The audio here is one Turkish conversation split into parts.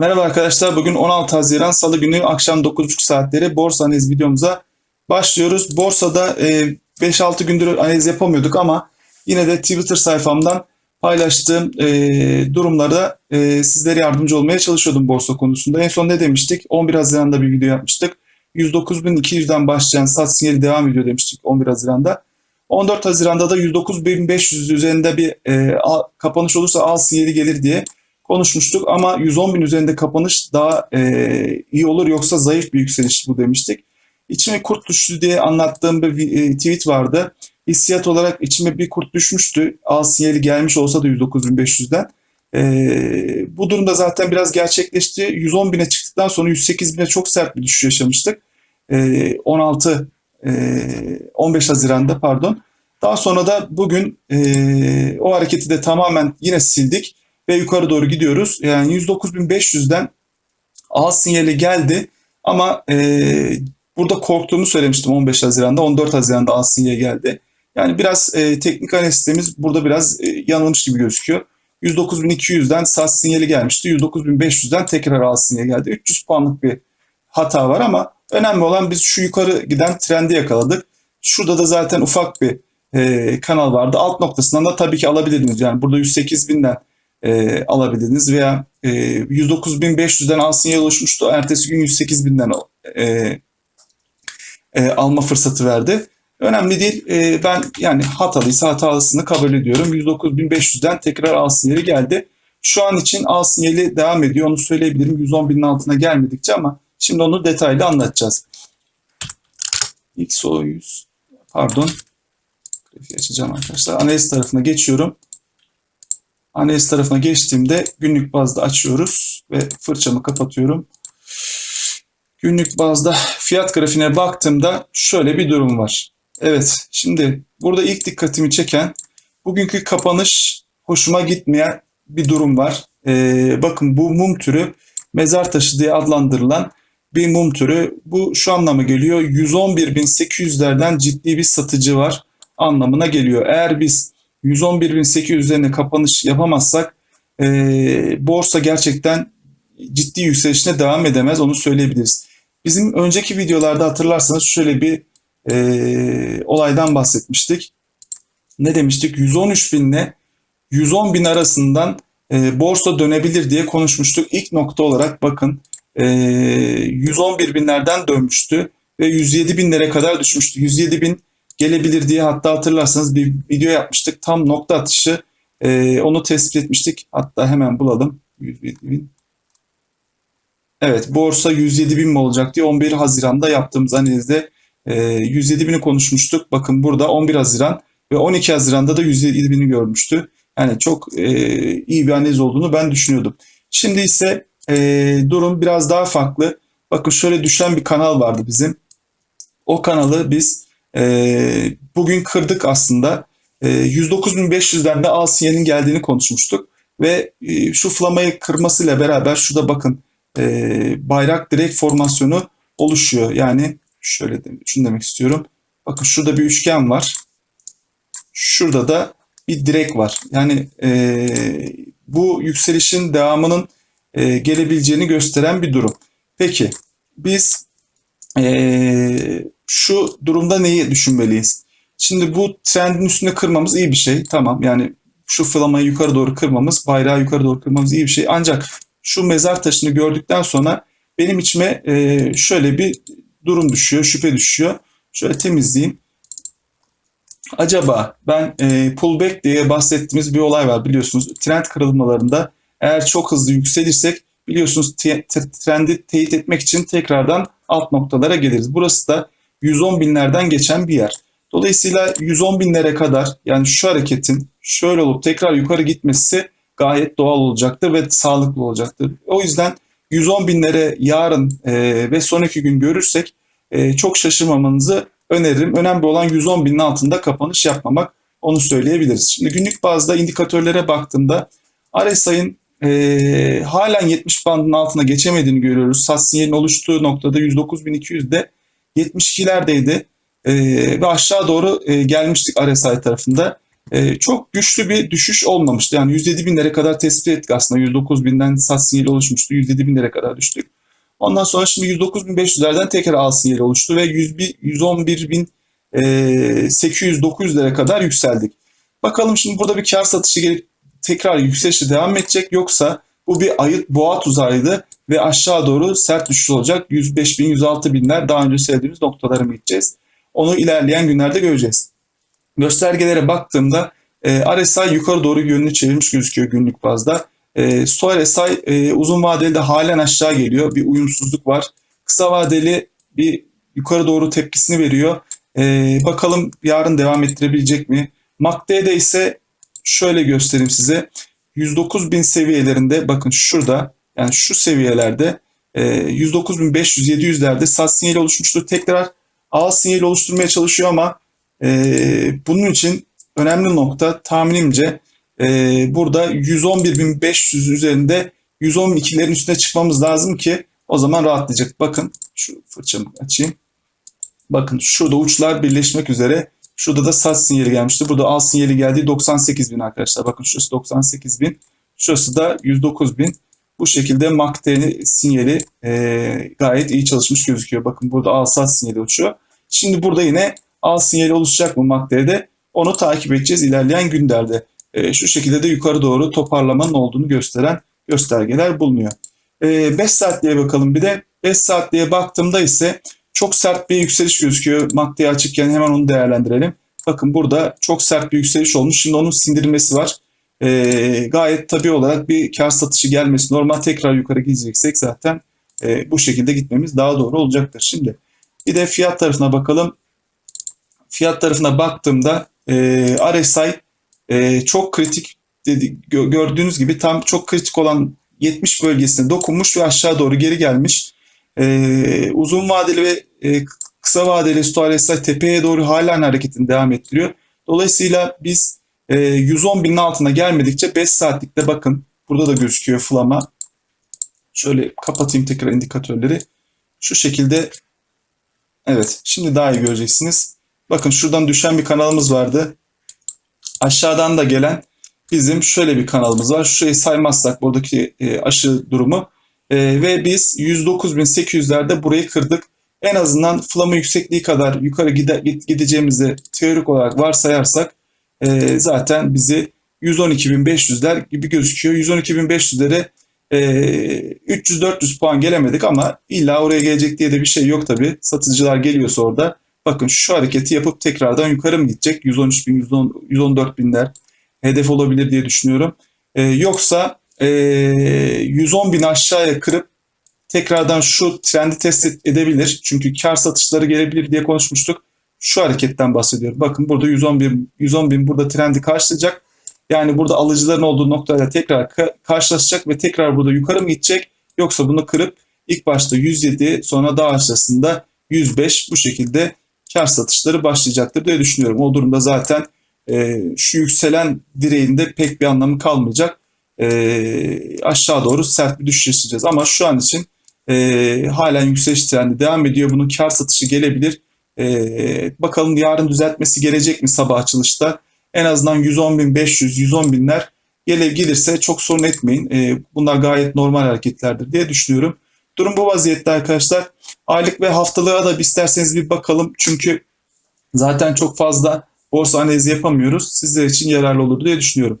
Merhaba arkadaşlar. Bugün 16 Haziran Salı günü akşam 9.30 saatleri borsa analiz videomuza başlıyoruz. Borsada e, 5-6 gündür analiz yapamıyorduk ama yine de Twitter sayfamdan paylaştığım e, durumlarda e, sizlere yardımcı olmaya çalışıyordum borsa konusunda. En son ne demiştik? 11 Haziran'da bir video yapmıştık. 109.200'den başlayan sat sinyali devam ediyor demiştik 11 Haziran'da. 14 Haziran'da da 109.500 üzerinde bir e, kapanış olursa al sinyali gelir diye konuşmuştuk ama 110 bin üzerinde kapanış daha e, iyi olur yoksa zayıf bir yükseliş bu demiştik. İçime kurt düştü diye anlattığım bir e, tweet vardı. Hissiyat olarak içime bir kurt düşmüştü. Al sinyali gelmiş olsa da 109.500'den. E, bu durumda zaten biraz gerçekleşti. 110 bine çıktıktan sonra 108 bine çok sert bir düşüş yaşamıştık. E, 16 e, 15 Haziran'da pardon. Daha sonra da bugün e, o hareketi de tamamen yine sildik ve yukarı doğru gidiyoruz. Yani 109.500'den al sinyali geldi ama e, burada korktuğumu söylemiştim 15 Haziran'da. 14 Haziran'da al sinyali geldi. Yani biraz e, teknik analiz sistemimiz burada biraz e, yanılmış gibi gözüküyor. 109.200'den sat sinyali gelmişti. 109.500'den tekrar al sinyali geldi. 300 puanlık bir hata var ama önemli olan biz şu yukarı giden trendi yakaladık. Şurada da zaten ufak bir e, kanal vardı. Alt noktasından da tabii ki alabilirdiniz. Yani burada 108.000'den e, alabilirdiniz veya e, 109.500'den al sinyal oluşmuştu. Ertesi gün 108.000'den e, e, alma fırsatı verdi. Önemli değil. E, ben yani hatalıysa hatalısını kabul ediyorum. 109.500'den tekrar al sinyali geldi. Şu an için al sinyali devam ediyor. Onu söyleyebilirim. 110.000'in altına gelmedikçe ama şimdi onu detaylı anlatacağız. XO100 pardon. Grafiği açacağım arkadaşlar. Analiz tarafına geçiyorum. Analiz tarafına geçtiğimde günlük bazda açıyoruz ve fırçamı kapatıyorum. Günlük bazda fiyat grafiğine baktığımda şöyle bir durum var. Evet, şimdi burada ilk dikkatimi çeken bugünkü kapanış hoşuma gitmeyen bir durum var. Ee, bakın bu mum türü mezar taşı diye adlandırılan bir mum türü. Bu şu anlama geliyor. 111.800'lerden ciddi bir satıcı var anlamına geliyor. Eğer biz 111.800 üzerine kapanış yapamazsak e, borsa gerçekten ciddi yükselişine devam edemez onu söyleyebiliriz. Bizim önceki videolarda hatırlarsanız şöyle bir e, olaydan bahsetmiştik. Ne demiştik? 113 binle 110 bin arasından e, borsa dönebilir diye konuşmuştuk. İlk nokta olarak bakın e, 111 binlerden dönmüştü ve 107 binlere kadar düşmüştü. 107 bin gelebilir diye hatta hatırlarsanız bir video yapmıştık. Tam nokta atışı e, onu tespit etmiştik. Hatta hemen bulalım. 107 bin. Evet borsa 107 bin mi olacak diye 11 Haziran'da yaptığımız analizde e, 107 bini konuşmuştuk. Bakın burada 11 Haziran ve 12 Haziran'da da 107 bini görmüştü. Yani çok e, iyi bir analiz olduğunu ben düşünüyordum. Şimdi ise e, durum biraz daha farklı. Bakın şöyle düşen bir kanal vardı bizim. O kanalı biz e, bugün kırdık aslında. E, 109.500'den de al sinyalin geldiğini konuşmuştuk. Ve e, şu flamayı kırmasıyla beraber şurada bakın e, bayrak direk formasyonu oluşuyor. Yani şöyle de, şunu demek istiyorum. Bakın şurada bir üçgen var. Şurada da bir direk var. Yani e, bu yükselişin devamının e, gelebileceğini gösteren bir durum. Peki biz e, şu durumda neyi düşünmeliyiz? Şimdi bu trendin üstünde kırmamız iyi bir şey. Tamam yani şu flamayı yukarı doğru kırmamız, bayrağı yukarı doğru kırmamız iyi bir şey. Ancak şu mezar taşını gördükten sonra benim içime e, şöyle bir durum düşüyor, şüphe düşüyor. Şöyle temizleyeyim. Acaba ben e, pullback diye bahsettiğimiz bir olay var biliyorsunuz. Trend kırılmalarında eğer çok hızlı yükselirsek biliyorsunuz trendi teyit etmek için tekrardan alt noktalara geliriz. Burası da 110 binlerden geçen bir yer. Dolayısıyla 110 binlere kadar yani şu hareketin şöyle olup tekrar yukarı gitmesi gayet doğal olacaktır ve sağlıklı olacaktır. O yüzden 110 binlere yarın e, ve sonraki gün görürsek e, çok şaşırmamanızı öneririm. Önemli olan 110 binin altında kapanış yapmamak. Onu söyleyebiliriz. Şimdi günlük bazda indikatörlere baktığımda RSI'nin e, halen 70 bandının altına geçemediğini görüyoruz. Sat sinyalin oluştuğu noktada 109.200'de 72'lerdeydi. E, ve aşağı doğru e, gelmiştik RSI tarafında. e, çok güçlü bir düşüş olmamıştı. Yani 107 binlere kadar tespit ettik aslında. 109 binden sat sinyali oluşmuştu. 107 binlere kadar düştük. Ondan sonra şimdi 109.500'lerden tekrar al sinyali oluştu ve 111.800-900'lere kadar yükseldik. Bakalım şimdi burada bir kar satışı gelip tekrar yükselişe devam edecek yoksa bu bir ayıt boğa tuzağıydı ve aşağı doğru sert düşüş olacak. 105 bin, 106 binler daha önce söylediğimiz noktalara mı gideceğiz? Onu ilerleyen günlerde göreceğiz. Göstergelere baktığımda e, RSI yukarı doğru yönünü çevirmiş gözüküyor günlük bazda. E, SOL RSI e, uzun vadeli de halen aşağı geliyor. Bir uyumsuzluk var. Kısa vadeli bir yukarı doğru tepkisini veriyor. E, bakalım yarın devam ettirebilecek mi? MACD'de ise şöyle göstereyim size. 109 bin seviyelerinde bakın şurada yani şu seviyelerde e, 109.500-700'lerde sat sinyali oluşmuştur. Tekrar al sinyali oluşturmaya çalışıyor ama e, bunun için önemli nokta tahminimce e, burada 111.500 üzerinde 112'lerin üstüne çıkmamız lazım ki o zaman rahatlayacak. Bakın şu fırçamı açayım. Bakın şurada uçlar birleşmek üzere. Şurada da sat sinyali gelmişti. Burada al sinyali geldiği 98.000 arkadaşlar. Bakın şurası 98.000. Şurası da 109.000. Bu şekilde MACD sinyali e, gayet iyi çalışmış gözüküyor. Bakın burada al sat sinyali uçuyor. Şimdi burada yine al sinyali oluşacak mı MACD'de? Onu takip edeceğiz ilerleyen günlerde. E, şu şekilde de yukarı doğru toparlamanın olduğunu gösteren göstergeler bulunuyor. 5 e, saatliğe bakalım bir de. 5 saatliğe baktığımda ise çok sert bir yükseliş gözüküyor. MACD'ye açıkken hemen onu değerlendirelim. Bakın burada çok sert bir yükseliş olmuş. Şimdi onun sindirilmesi var. E, gayet tabii olarak bir kar satışı gelmesi normal tekrar yukarı gideceksek zaten e, bu şekilde gitmemiz daha doğru olacaktır. Şimdi bir de fiyat tarafına bakalım. Fiyat tarafına baktığımda e, RSI e, çok kritik dedi, gördüğünüz gibi tam çok kritik olan 70 bölgesine dokunmuş ve aşağı doğru geri gelmiş. E, uzun vadeli ve e, kısa vadeli Stoğ RSI tepeye doğru halen hareketini devam ettiriyor. Dolayısıyla biz e, 110 binin altına gelmedikçe 5 saatlikte bakın burada da gözüküyor flama. Şöyle kapatayım tekrar indikatörleri. Şu şekilde evet şimdi daha iyi göreceksiniz. Bakın şuradan düşen bir kanalımız vardı. Aşağıdan da gelen bizim şöyle bir kanalımız var. Şurayı saymazsak buradaki e, aşı durumu e, ve biz 109.800'lerde burayı kırdık. En azından flama yüksekliği kadar yukarı gide, gideceğimizi teorik olarak varsayarsak e, zaten bizi 112.500'ler gibi gözüküyor. 112.500'lere e, 300-400 puan gelemedik ama illa oraya gelecek diye de bir şey yok tabi. Satıcılar geliyorsa orada bakın şu hareketi yapıp tekrardan yukarı mı gidecek? 113.000, 114.000'ler hedef olabilir diye düşünüyorum. E, yoksa e, 110.000 aşağıya kırıp tekrardan şu trendi test edebilir. Çünkü kar satışları gelebilir diye konuşmuştuk. Şu hareketten bahsediyorum. Bakın burada 110 bin, 110 bin burada trendi karşılayacak. Yani burada alıcıların olduğu noktada tekrar ka- karşılaşacak ve tekrar burada yukarı mı gidecek? Yoksa bunu kırıp ilk başta 107 sonra daha aşağısında 105 bu şekilde kar satışları başlayacaktır diye düşünüyorum. O durumda zaten e, şu yükselen direğinde pek bir anlamı kalmayacak. E, aşağı doğru sert bir düşüş yaşayacağız. Ama şu an için e, halen yükseliş trendi devam ediyor. Bunun kar satışı gelebilir. E, bakalım yarın düzeltmesi gelecek mi sabah açılışta? En azından 110.500, 110 binler gele gelirse çok sorun etmeyin. E, bunlar gayet normal hareketlerdir diye düşünüyorum. Durum bu vaziyette arkadaşlar. Aylık ve haftalığa da isterseniz bir bakalım. Çünkü zaten çok fazla borsa analizi yapamıyoruz. Sizler için yararlı olur diye düşünüyorum.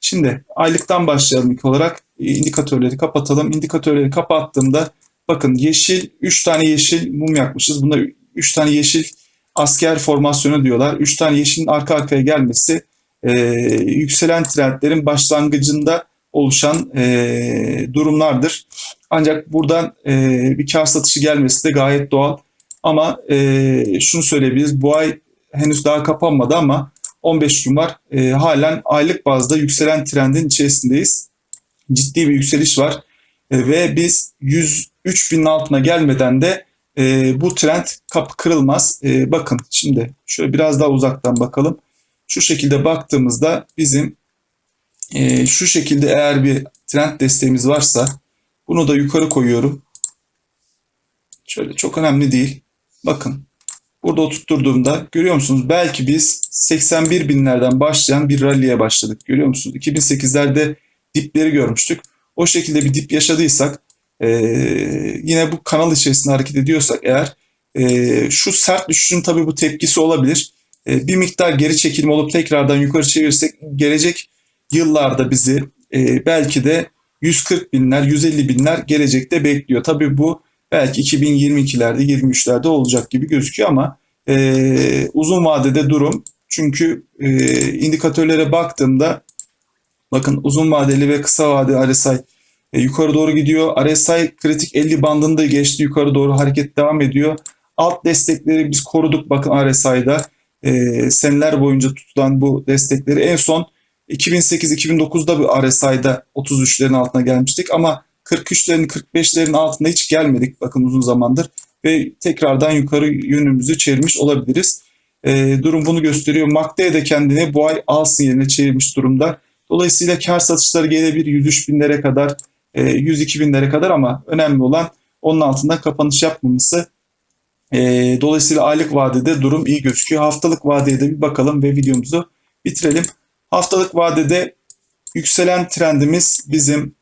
Şimdi aylıktan başlayalım ilk olarak. İndikatörleri kapatalım. İndikatörleri kapattığımda bakın yeşil 3 tane yeşil mum yakmışız. Bunda 3 tane yeşil asker formasyonu diyorlar. 3 tane yeşilin arka arkaya gelmesi e, yükselen trendlerin başlangıcında oluşan e, durumlardır. Ancak buradan e, bir kar satışı gelmesi de gayet doğal. Ama e, şunu söyleyebiliriz. Bu ay henüz daha kapanmadı ama 15 gün var. E, halen aylık bazda yükselen trendin içerisindeyiz. Ciddi bir yükseliş var. E, ve biz 103 binin altına gelmeden de e, bu trend kapı kırılmaz. E, bakın şimdi şöyle biraz daha uzaktan bakalım. Şu şekilde baktığımızda bizim e, şu şekilde eğer bir trend desteğimiz varsa bunu da yukarı koyuyorum. Şöyle çok önemli değil. Bakın burada oturtturduğumda görüyor musunuz? Belki biz 81 binlerden başlayan bir rally'e başladık. Görüyor musunuz? 2008'lerde dipleri görmüştük. O şekilde bir dip yaşadıysak e, yine bu kanal içerisinde hareket ediyorsak eğer e, şu sert düşüşün tabii bu tepkisi olabilir. E, bir miktar geri çekilme olup tekrardan yukarı çevirirsek gelecek yıllarda bizi e, belki de 140 binler, 150 binler gelecekte bekliyor. Tabii bu belki 2022'lerde, 23'lerde olacak gibi gözüküyor ama e, uzun vadede durum çünkü e, indikatörlere baktığımda bakın uzun vadeli ve kısa vadeli RSI e, yukarı doğru gidiyor. RSI kritik 50 bandında geçti. Yukarı doğru hareket devam ediyor. Alt destekleri biz koruduk bakın RSI'da. E, seneler boyunca tutulan bu destekleri en son 2008-2009'da bir RSI'da 33'lerin altına gelmiştik ama 43'lerin 45'lerin altında hiç gelmedik bakın uzun zamandır ve tekrardan yukarı yönümüzü çevirmiş olabiliriz. E, durum bunu gösteriyor. MACD de kendini bu ay al sinyaline çevirmiş durumda. Dolayısıyla kar satışları gelebilir 103 binlere kadar, e, 102 binlere kadar ama önemli olan onun altında kapanış yapmaması. E, dolayısıyla aylık vadede durum iyi gözüküyor. Haftalık vadeye de bir bakalım ve videomuzu bitirelim. Haftalık vadede yükselen trendimiz bizim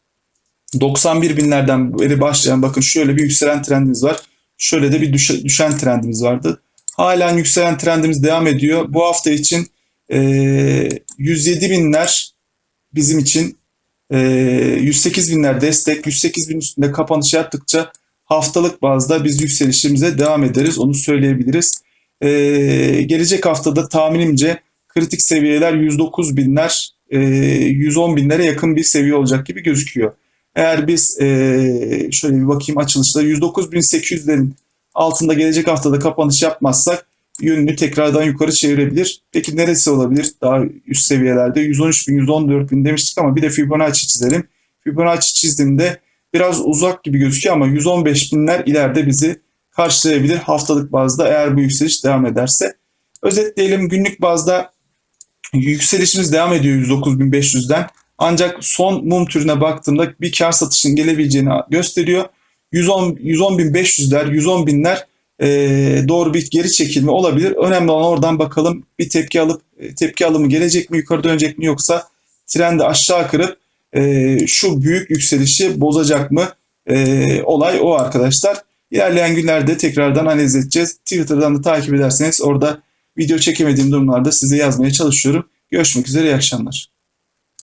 91 binlerden beri başlayan bakın şöyle bir yükselen trendimiz var. Şöyle de bir düşe, düşen trendimiz vardı. Halen yükselen trendimiz devam ediyor. Bu hafta için e, 107 binler bizim için e, 108 binler destek. 108 bin üstünde kapanış yaptıkça haftalık bazda biz yükselişimize devam ederiz. Onu söyleyebiliriz. E, gelecek haftada tahminimce kritik seviyeler 109 binler, e, 110 binlere yakın bir seviye olacak gibi gözüküyor. Eğer biz e, şöyle bir bakayım açılışta 109.800'lerin altında gelecek haftada kapanış yapmazsak yönünü tekrardan yukarı çevirebilir. Peki neresi olabilir? Daha üst seviyelerde 113.000, 114.000 demiştik ama bir de Fibonacci çizelim. Fibonacci çizdiğimde biraz uzak gibi gözüküyor ama 115 binler ileride bizi karşılayabilir haftalık bazda eğer bu yükseliş devam ederse. Özetleyelim günlük bazda yükselişimiz devam ediyor 109.500'den. Ancak son mum türüne baktığımda bir kar satışın gelebileceğini gösteriyor. 110 110.500'ler, 110 binler e, doğru bir geri çekilme olabilir. Önemli olan oradan bakalım bir tepki alıp e, tepki alımı gelecek mi, yukarı dönecek mi yoksa trendi aşağı kırıp e, şu büyük yükselişi bozacak mı? E, olay o arkadaşlar. İlerleyen günlerde tekrardan analiz edeceğiz. Twitter'dan da takip ederseniz orada video çekemediğim durumlarda size yazmaya çalışıyorum. Görüşmek üzere, iyi akşamlar.